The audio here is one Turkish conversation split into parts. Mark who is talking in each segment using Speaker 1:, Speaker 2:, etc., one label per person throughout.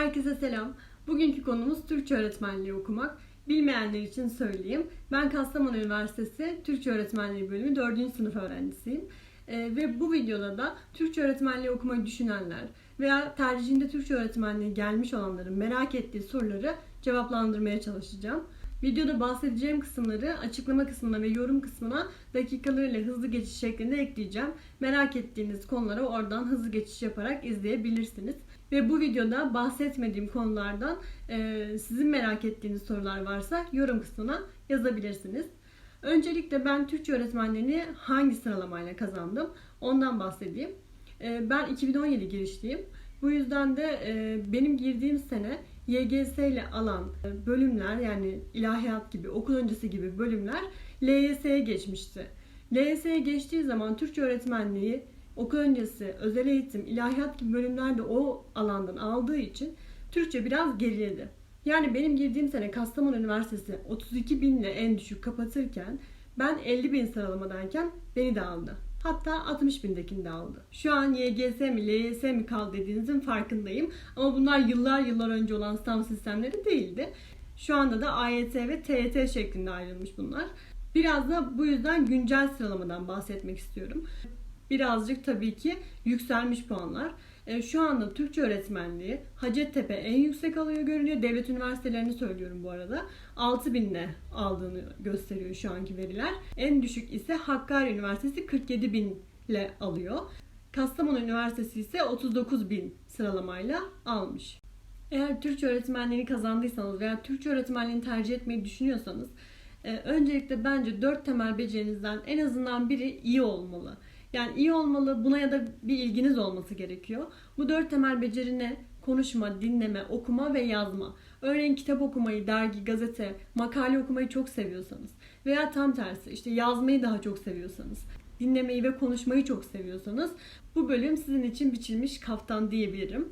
Speaker 1: Herkese selam. Bugünkü konumuz Türkçe öğretmenliği okumak. Bilmeyenler için söyleyeyim. Ben Kastamonu Üniversitesi Türkçe Öğretmenliği bölümü 4. sınıf öğrencisiyim. Ee, ve bu videoda da Türkçe öğretmenliği okumayı düşünenler veya tercihinde Türkçe öğretmenliği gelmiş olanların merak ettiği soruları cevaplandırmaya çalışacağım. Videoda bahsedeceğim kısımları açıklama kısmına ve yorum kısmına dakikalarıyla hızlı geçiş şeklinde ekleyeceğim. Merak ettiğiniz konulara oradan hızlı geçiş yaparak izleyebilirsiniz. Ve bu videoda bahsetmediğim konulardan e, sizin merak ettiğiniz sorular varsa yorum kısmına yazabilirsiniz. Öncelikle ben Türkçe öğretmenliğini hangi sıralamayla kazandım ondan bahsedeyim. E, ben 2017 girişliyim. Bu yüzden de e, benim girdiğim sene YGS ile alan e, bölümler yani ilahiyat gibi, okul öncesi gibi bölümler LYS'ye geçmişti. LYS'ye geçtiği zaman Türkçe öğretmenliği, okul öncesi, özel eğitim, ilahiyat gibi bölümler de o alandan aldığı için Türkçe biraz geriledi. Yani benim girdiğim sene Kastamonu Üniversitesi 32 binle en düşük kapatırken ben 50 bin sıralamadayken beni de aldı. Hatta 60 bindekini de aldı. Şu an YGS mi LYS mi kaldı dediğinizin farkındayım. Ama bunlar yıllar yıllar önce olan sınav sistemleri değildi. Şu anda da AYT ve TYT şeklinde ayrılmış bunlar. Biraz da bu yüzden güncel sıralamadan bahsetmek istiyorum. Birazcık tabii ki yükselmiş puanlar. E, Şu anda Türkçe öğretmenliği Hacettepe en yüksek alıyor görünüyor. Devlet üniversitelerini söylüyorum bu arada. 6000 ile aldığını gösteriyor şu anki veriler. En düşük ise Hakkari Üniversitesi 47 bin ile alıyor. Kastamonu Üniversitesi ise 39 bin sıralamayla almış. Eğer Türkçe öğretmenliğini kazandıysanız veya Türkçe öğretmenliğini tercih etmeyi düşünüyorsanız e, öncelikle bence 4 temel becerinizden en azından biri iyi olmalı. Yani iyi olmalı, buna ya da bir ilginiz olması gerekiyor. Bu dört temel beceri ne? Konuşma, dinleme, okuma ve yazma. Örneğin kitap okumayı, dergi, gazete, makale okumayı çok seviyorsanız veya tam tersi işte yazmayı daha çok seviyorsanız, dinlemeyi ve konuşmayı çok seviyorsanız bu bölüm sizin için biçilmiş kaftan diyebilirim.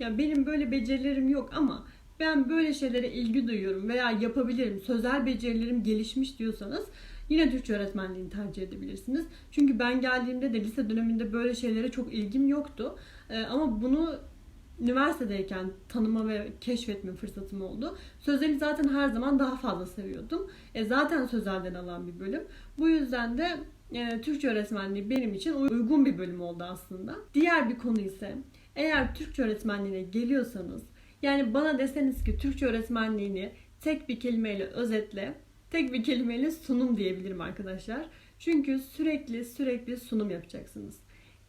Speaker 1: Ya benim böyle becerilerim yok ama ben böyle şeylere ilgi duyuyorum veya yapabilirim, sözel becerilerim gelişmiş diyorsanız yine Türkçe öğretmenliğini tercih edebilirsiniz. Çünkü ben geldiğimde de lise döneminde böyle şeylere çok ilgim yoktu. Ee, ama bunu üniversitedeyken tanıma ve keşfetme fırsatım oldu. Sözeli zaten her zaman daha fazla seviyordum. E, zaten sözelden alan bir bölüm. Bu yüzden de e, Türkçe öğretmenliği benim için uygun bir bölüm oldu aslında. Diğer bir konu ise eğer Türkçe öğretmenliğine geliyorsanız yani bana deseniz ki Türkçe öğretmenliğini tek bir kelimeyle özetle, tek bir kelimeyle sunum diyebilirim arkadaşlar. Çünkü sürekli sürekli sunum yapacaksınız.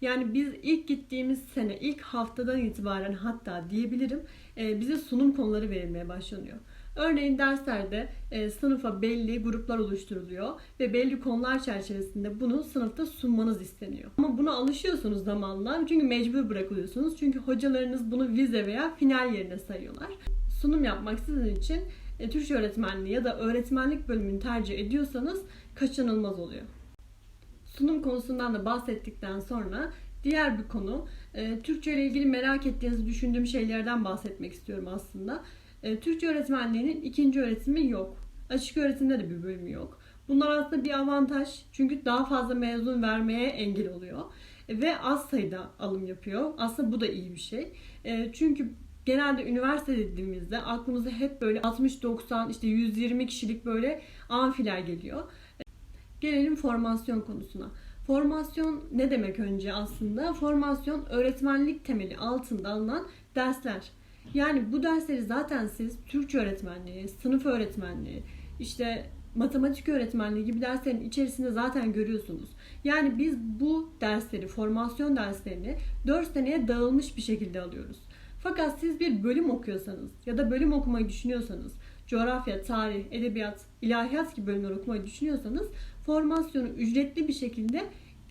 Speaker 1: Yani biz ilk gittiğimiz sene, ilk haftadan itibaren hatta diyebilirim e, bize sunum konuları verilmeye başlanıyor. Örneğin derslerde e, sınıfa belli gruplar oluşturuluyor ve belli konular çerçevesinde bunu sınıfta sunmanız isteniyor. Ama buna alışıyorsunuz zamanla çünkü mecbur bırakılıyorsunuz. Çünkü hocalarınız bunu vize veya final yerine sayıyorlar. Sunum yapmak sizin için e, Türkçe öğretmenliği ya da öğretmenlik bölümünü tercih ediyorsanız kaçınılmaz oluyor. Sunum konusundan da bahsettikten sonra diğer bir konu e, Türkçe ile ilgili merak ettiğinizi düşündüğüm şeylerden bahsetmek istiyorum aslında. E, Türkçe öğretmenliğinin ikinci öğretimi yok. Açık öğretimde de bir bölümü yok. Bunlar aslında bir avantaj çünkü daha fazla mezun vermeye engel oluyor E, ve az sayıda alım yapıyor. Aslında bu da iyi bir şey. E, çünkü genelde üniversite dediğimizde aklımıza hep böyle 60-90 işte 120 kişilik böyle amfiler geliyor. Gelelim formasyon konusuna. Formasyon ne demek önce aslında? Formasyon öğretmenlik temeli altında alınan dersler. Yani bu dersleri zaten siz Türkçe öğretmenliği, sınıf öğretmenliği, işte matematik öğretmenliği gibi derslerin içerisinde zaten görüyorsunuz. Yani biz bu dersleri, formasyon derslerini 4 seneye dağılmış bir şekilde alıyoruz. Fakat siz bir bölüm okuyorsanız ya da bölüm okumayı düşünüyorsanız, coğrafya, tarih, edebiyat, ilahiyat gibi bölümler okumayı düşünüyorsanız formasyonu ücretli bir şekilde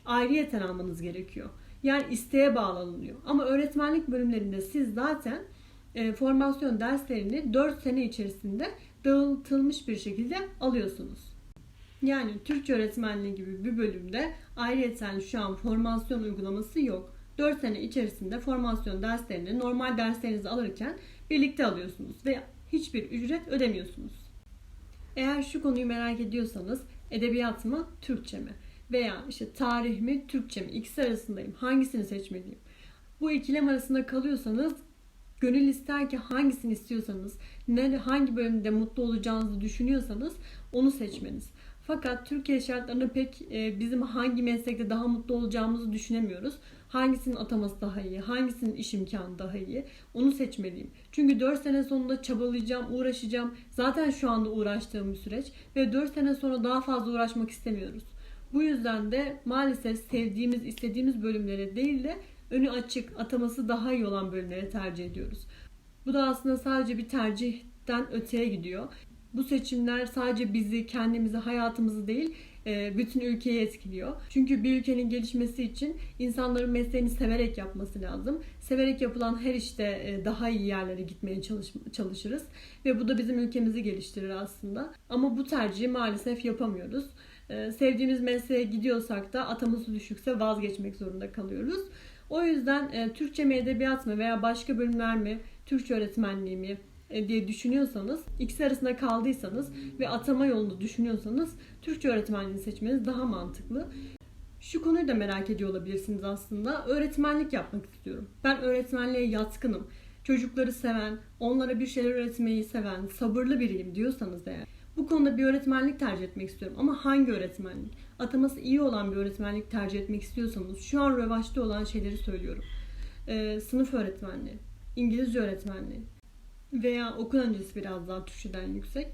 Speaker 1: ayrıyeten almanız gerekiyor. Yani isteğe bağlı alınıyor. Ama öğretmenlik bölümlerinde siz zaten e, formasyon derslerini 4 sene içerisinde dağıtılmış bir şekilde alıyorsunuz. Yani Türkçe öğretmenliği gibi bir bölümde ayrıyeten şu an formasyon uygulaması yok. 4 sene içerisinde formasyon derslerini normal derslerinizi alırken birlikte alıyorsunuz ve hiçbir ücret ödemiyorsunuz. Eğer şu konuyu merak ediyorsanız edebiyat mı, Türkçe mi? Veya işte tarih mi, Türkçe mi? İkisi arasındayım. Hangisini seçmeliyim? Bu ikilem arasında kalıyorsanız Gönül ister ki hangisini istiyorsanız, ne, hangi bölümde mutlu olacağınızı düşünüyorsanız onu seçmeniz. Fakat Türkiye şartlarında pek e, bizim hangi meslekte daha mutlu olacağımızı düşünemiyoruz. Hangisinin ataması daha iyi, hangisinin iş imkanı daha iyi onu seçmeliyim. Çünkü 4 sene sonunda çabalayacağım, uğraşacağım. Zaten şu anda uğraştığım bir süreç ve 4 sene sonra daha fazla uğraşmak istemiyoruz. Bu yüzden de maalesef sevdiğimiz, istediğimiz bölümlere değil de önü açık, ataması daha iyi olan bölümlere tercih ediyoruz. Bu da aslında sadece bir tercihten öteye gidiyor. Bu seçimler sadece bizi, kendimizi, hayatımızı değil, e, bütün ülkeyi etkiliyor. Çünkü bir ülkenin gelişmesi için insanların mesleğini severek yapması lazım. Severek yapılan her işte e, daha iyi yerlere gitmeye çalış çalışırız ve bu da bizim ülkemizi geliştirir aslında. Ama bu tercihi maalesef yapamıyoruz. E, sevdiğimiz mesleğe gidiyorsak da ataması düşükse vazgeçmek zorunda kalıyoruz. O yüzden Türkçe mi edebiyat mı veya başka bölümler mi, Türkçe öğretmenliği mi, diye düşünüyorsanız, ikisi arasında kaldıysanız ve atama yolunu düşünüyorsanız Türkçe öğretmenliğini seçmeniz daha mantıklı. Şu konuyu da merak ediyor olabilirsiniz aslında. Öğretmenlik yapmak istiyorum. Ben öğretmenliğe yatkınım. Çocukları seven, onlara bir şeyler öğretmeyi seven, sabırlı biriyim diyorsanız eğer bu konuda bir öğretmenlik tercih etmek istiyorum. Ama hangi öğretmenlik? Ataması iyi olan bir öğretmenlik tercih etmek istiyorsanız şu an revaçta olan şeyleri söylüyorum. Ee, sınıf öğretmenliği, İngilizce öğretmenliği, veya okul öncesi biraz daha Türkçeden yüksek.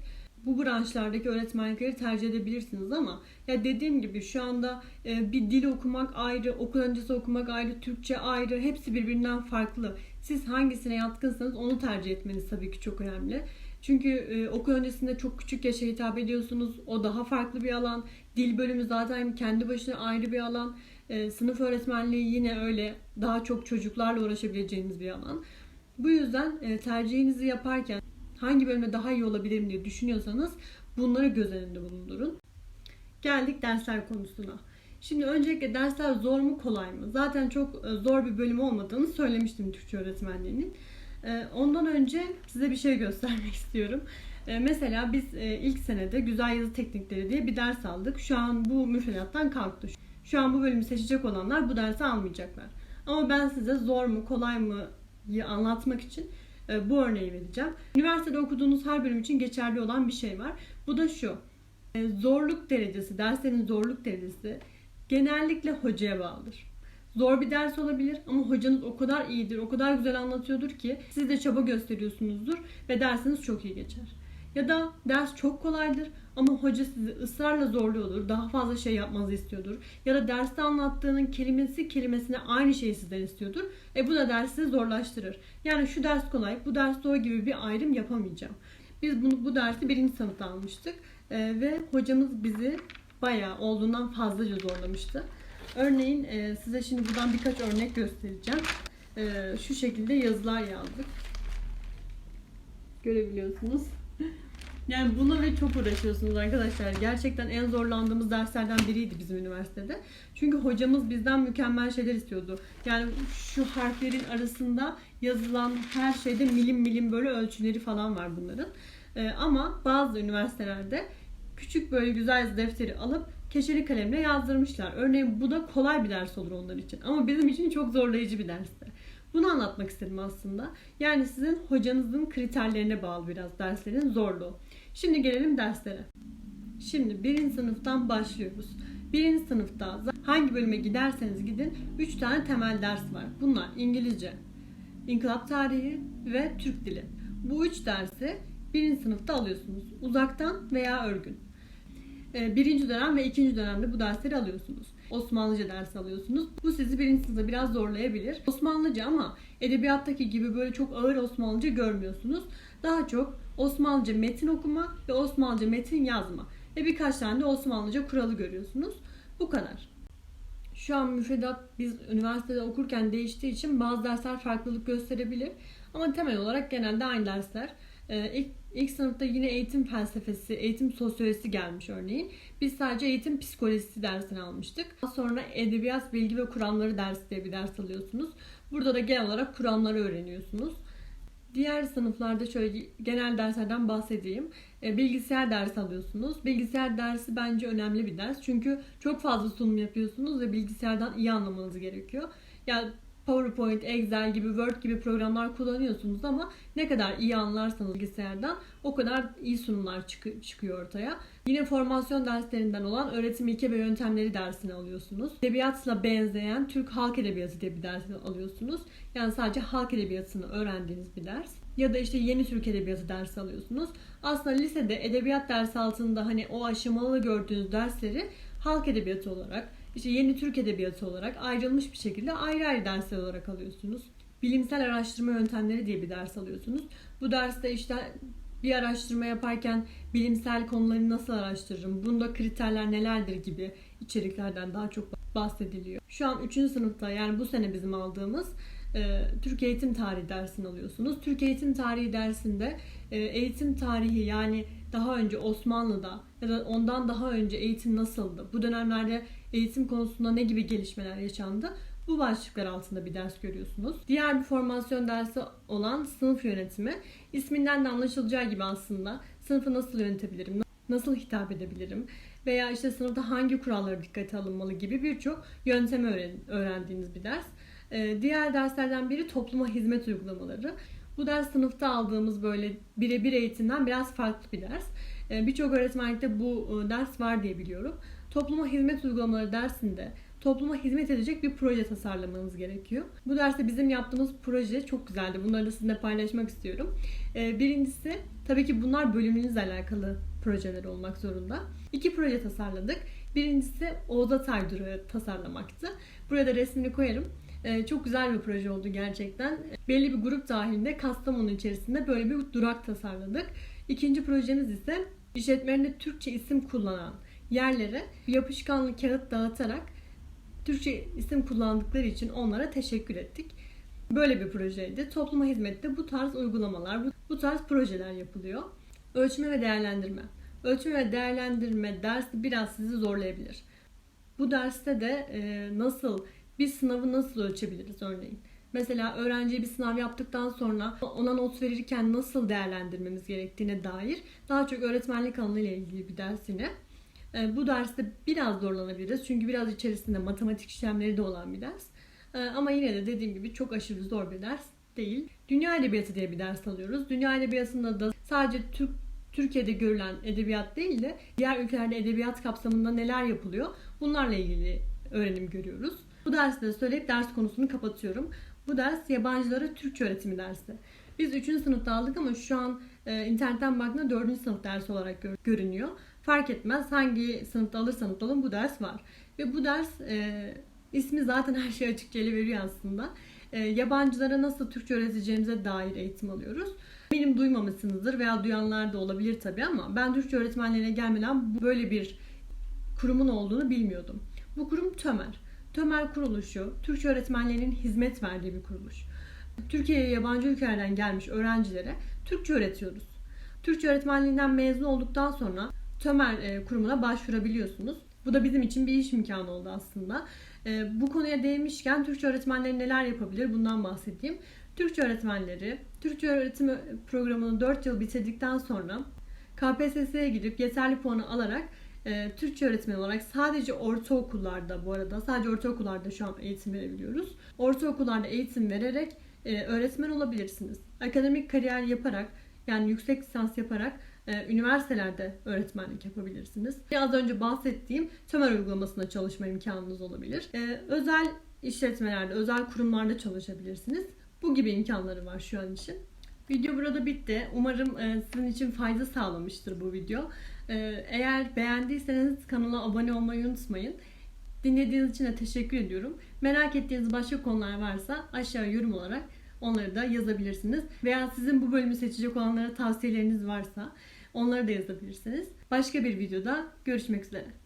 Speaker 1: Bu branşlardaki öğretmenlikleri tercih edebilirsiniz ama ya dediğim gibi şu anda e, bir dil okumak ayrı, okul öncesi okumak ayrı, Türkçe ayrı, hepsi birbirinden farklı. Siz hangisine yatkınsanız onu tercih etmeniz tabii ki çok önemli. Çünkü e, okul öncesinde çok küçük yaşa hitap ediyorsunuz. O daha farklı bir alan. Dil bölümü zaten kendi başına ayrı bir alan. E, sınıf öğretmenliği yine öyle daha çok çocuklarla uğraşabileceğiniz bir alan. Bu yüzden e, tercihinizi yaparken hangi bölüme daha iyi olabilirim diye düşünüyorsanız bunları göz önünde bulundurun. Geldik dersler konusuna. Şimdi öncelikle dersler zor mu kolay mı? Zaten çok e, zor bir bölüm olmadığını söylemiştim Türkçe öğretmenliğinin. E, ondan önce size bir şey göstermek istiyorum. Mesela biz ilk senede güzel yazı teknikleri diye bir ders aldık. Şu an bu müfredattan kalktı. Şu an bu bölümü seçecek olanlar bu dersi almayacaklar. Ama ben size zor mu kolay mı anlatmak için e, bu örneği vereceğim. Üniversitede okuduğunuz her bölüm için geçerli olan bir şey var. Bu da şu. E, zorluk derecesi, derslerin zorluk derecesi genellikle hocaya bağlıdır. Zor bir ders olabilir ama hocanız o kadar iyidir, o kadar güzel anlatıyordur ki siz de çaba gösteriyorsunuzdur ve dersiniz çok iyi geçer. Ya da ders çok kolaydır ama hoca sizi ısrarla zorluyordur. Daha fazla şey yapmanızı istiyordur. Ya da derste anlattığının kelimesi kelimesine aynı şeyi sizden istiyordur. E bu da dersi zorlaştırır. Yani şu ders kolay, bu ders zor gibi bir ayrım yapamayacağım. Biz bunu bu dersi birinci sınıfta almıştık. E, ve hocamız bizi bayağı olduğundan fazlaca zorlamıştı. Örneğin e, size şimdi buradan birkaç örnek göstereceğim. E, şu şekilde yazılar yazdık. Görebiliyorsunuz. Yani buna ve çok uğraşıyorsunuz arkadaşlar. Gerçekten en zorlandığımız derslerden biriydi bizim üniversitede. Çünkü hocamız bizden mükemmel şeyler istiyordu. Yani şu harflerin arasında yazılan her şeyde milim milim böyle ölçüleri falan var bunların. Ee, ama bazı üniversitelerde küçük böyle güzel defteri alıp keçeli kalemle yazdırmışlar. Örneğin bu da kolay bir ders olur onlar için. Ama bizim için çok zorlayıcı bir dersti. Bunu anlatmak istedim aslında. Yani sizin hocanızın kriterlerine bağlı biraz derslerin zorluğu. Şimdi gelelim derslere. Şimdi birinci sınıftan başlıyoruz. Birinci sınıfta hangi bölüme giderseniz gidin 3 tane temel ders var. Bunlar İngilizce, İnkılap Tarihi ve Türk Dili. Bu üç dersi birinci sınıfta alıyorsunuz. Uzaktan veya örgün. Ee, birinci dönem ve ikinci dönemde bu dersleri alıyorsunuz. Osmanlıca ders alıyorsunuz. Bu sizi birinci sınıfta biraz zorlayabilir. Osmanlıca ama edebiyattaki gibi böyle çok ağır Osmanlıca görmüyorsunuz. Daha çok Osmanlıca metin okuma ve Osmanlıca metin yazma. Ve birkaç tane de Osmanlıca kuralı görüyorsunuz. Bu kadar. Şu an müfredat biz üniversitede okurken değiştiği için bazı dersler farklılık gösterebilir. Ama temel olarak genelde aynı dersler. Ee, ilk, ilk sınıfta yine eğitim felsefesi, eğitim sosyolojisi gelmiş örneğin. Biz sadece eğitim psikolojisi dersini almıştık. Daha sonra edebiyat bilgi ve kuramları dersi diye bir ders alıyorsunuz. Burada da genel olarak kuramları öğreniyorsunuz. Diğer sınıflarda şöyle genel derslerden bahsedeyim. E, bilgisayar dersi alıyorsunuz. Bilgisayar dersi bence önemli bir ders. Çünkü çok fazla sunum yapıyorsunuz ve bilgisayardan iyi anlamanız gerekiyor. Yani PowerPoint, Excel gibi, Word gibi programlar kullanıyorsunuz ama ne kadar iyi anlarsanız bilgisayardan o kadar iyi sunumlar çık- çıkıyor ortaya. Yine formasyon derslerinden olan öğretim ilke ve yöntemleri dersini alıyorsunuz. Edebiyatla benzeyen Türk Halk Edebiyatı diye bir ders alıyorsunuz. Yani sadece halk edebiyatını öğrendiğiniz bir ders. Ya da işte yeni Türk Edebiyatı dersi alıyorsunuz. Aslında lisede edebiyat dersi altında hani o aşamalı gördüğünüz dersleri halk edebiyatı olarak, işte yeni Türk Edebiyatı olarak ayrılmış bir şekilde ayrı ayrı dersler olarak alıyorsunuz. Bilimsel araştırma yöntemleri diye bir ders alıyorsunuz. Bu derste işte bir araştırma yaparken bilimsel konuları nasıl araştırırım, bunda kriterler nelerdir gibi içeriklerden daha çok bahsediliyor. Şu an 3. sınıfta yani bu sene bizim aldığımız e, Türk Eğitim Tarihi dersini alıyorsunuz. Türk Eğitim Tarihi dersinde e, eğitim tarihi yani daha önce Osmanlı'da ya da ondan daha önce eğitim nasıldı? Bu dönemlerde eğitim konusunda ne gibi gelişmeler yaşandı? Bu başlıklar altında bir ders görüyorsunuz. Diğer bir formasyon dersi olan sınıf yönetimi. isminden de anlaşılacağı gibi aslında sınıfı nasıl yönetebilirim, nasıl hitap edebilirim veya işte sınıfta hangi kurallara dikkate alınmalı gibi birçok yöntemi öğren- öğrendiğiniz bir ders. Ee, Diğer derslerden biri topluma hizmet uygulamaları. Bu ders sınıfta aldığımız böyle birebir eğitimden biraz farklı bir ders. Ee, Birçok öğretmenlikte bu e, ders var diye biliyorum. Topluma hizmet uygulamaları dersinde topluma hizmet edecek bir proje tasarlamanız gerekiyor. Bu derste bizim yaptığımız proje çok güzeldi. Bunları da sizinle paylaşmak istiyorum. Ee, Birincisi tabii ki bunlar bölümünüzle alakalı projeler olmak zorunda. İki proje tasarladık. Birincisi Oğuz Atay durağı tasarlamaktı. Buraya da resmini koyarım. Ee, çok güzel bir proje oldu gerçekten. Belli bir grup dahilinde Kastamonu içerisinde böyle bir durak tasarladık. İkinci projemiz ise işletmelerinde Türkçe isim kullanan yerlere yapışkanlı kağıt dağıtarak Türkçe isim kullandıkları için onlara teşekkür ettik. Böyle bir projeydi. Topluma hizmette bu tarz uygulamalar, bu, tarz projeler yapılıyor. Ölçme ve değerlendirme. Ölçme ve değerlendirme dersi biraz sizi zorlayabilir. Bu derste de e, nasıl bir sınavı nasıl ölçebiliriz örneğin? Mesela öğrenciye bir sınav yaptıktan sonra ona not verirken nasıl değerlendirmemiz gerektiğine dair daha çok öğretmenlik alanıyla ilgili bir ders yine. E, Bu derste biraz zorlanabiliriz çünkü biraz içerisinde matematik işlemleri de olan bir ders. E, Ama yine de dediğim gibi çok aşırı zor bir ders değil. Dünya Edebiyatı diye bir ders alıyoruz. Dünya Edebiyatı'nda da sadece Türk Türkiye'de görülen edebiyat değil de diğer ülkelerde edebiyat kapsamında neler yapılıyor bunlarla ilgili öğrenim görüyoruz. Bu dersi de söyleyip ders konusunu kapatıyorum. Bu ders yabancılara Türkçe öğretimi dersi. Biz 3. sınıfta aldık ama şu an e, internetten baktığında 4. sınıf dersi olarak gör- görünüyor. Fark etmez hangi sınıfta alırsanız alın bu ders var. Ve bu ders e, ismi zaten her şeyi açıkça veriyor aslında. E, yabancılara nasıl Türkçe öğreteceğimize dair eğitim alıyoruz. Eminim duymamışsınızdır veya duyanlar da olabilir tabii ama ben Türkçe öğretmenlerine gelmeden böyle bir kurumun olduğunu bilmiyordum. Bu kurum TÖMER. TÖMER kuruluşu Türkçe öğretmenlerinin hizmet verdiği bir kuruluş. Türkiye'ye yabancı ülkelerden gelmiş öğrencilere Türkçe öğretiyoruz. Türkçe öğretmenliğinden mezun olduktan sonra TÖMER e, kurumuna başvurabiliyorsunuz. Bu da bizim için bir iş imkanı oldu aslında. E, Bu konuya değinmişken Türkçe öğretmenleri neler yapabilir bundan bahsedeyim. Türkçe öğretmenleri Türkçe öğretim programını 4 yıl bitirdikten sonra KPSS'ye gidip yeterli puanı alarak e, Türkçe öğretmeni olarak sadece ortaokullarda bu arada sadece ortaokullarda şu an eğitim verebiliyoruz. Ortaokullarda eğitim vererek e, öğretmen olabilirsiniz. Akademik kariyer yaparak yani yüksek lisans yaparak e, üniversitelerde öğretmenlik yapabilirsiniz. Az önce bahsettiğim TÖMER uygulamasında çalışma imkanınız olabilir. E, özel işletmelerde, özel kurumlarda çalışabilirsiniz. Bu gibi imkanları var şu an için. Video burada bitti. Umarım e, sizin için fayda sağlamıştır bu video. E, Eğer beğendiyseniz kanala abone olmayı unutmayın. Dinlediğiniz için de teşekkür ediyorum. Merak ettiğiniz başka konular varsa aşağı yorum olarak onları da yazabilirsiniz. Veya sizin bu bölümü seçecek olanlara tavsiyeleriniz varsa onları da yazabilirsiniz. Başka bir videoda görüşmek üzere.